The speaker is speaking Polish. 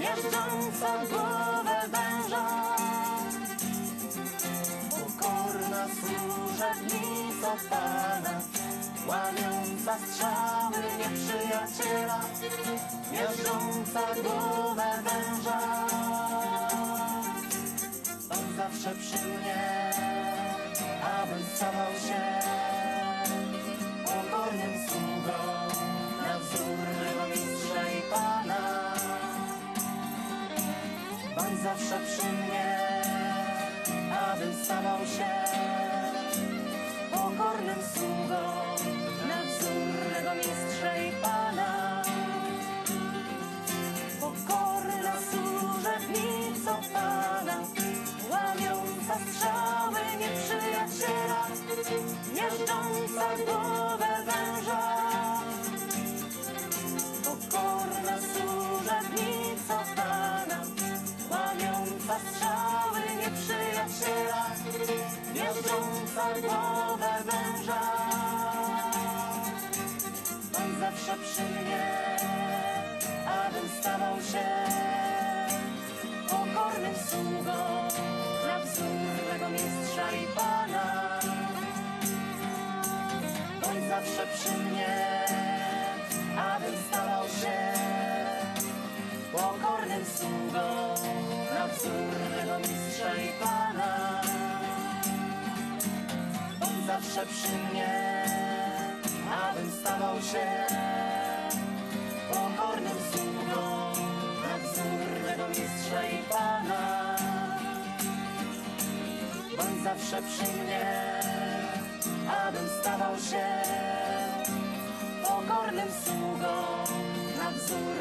miażdżąca głowę węża. Pokorna służebnica Pana, łamiąca strzały nieprzyjaciela, miażdżąca głowę węża. Pan zawsze przy mnie, abym stawał się zawsze przy mnie, abym stawał się pokornym sługą na wzór mego mistrza i Pana. Pokorna służebnico Pana, łamiąca strzały nieprzyjaciela, miażdżąca głowę głowę węża. Pan zawsze przy mnie, abym stawał się pokornym sługą na wzór mego mistrza i Pana. Bądź zawsze przy mnie, abym stawał się pokornym sługą na wzór mego mistrza i Pana. Zawsze przy mnie, abym stawał się pokornym sługą na wzór mego mistrza i Pana. Bądź zawsze przy mnie, abym stawał się pokornym sługą na wzór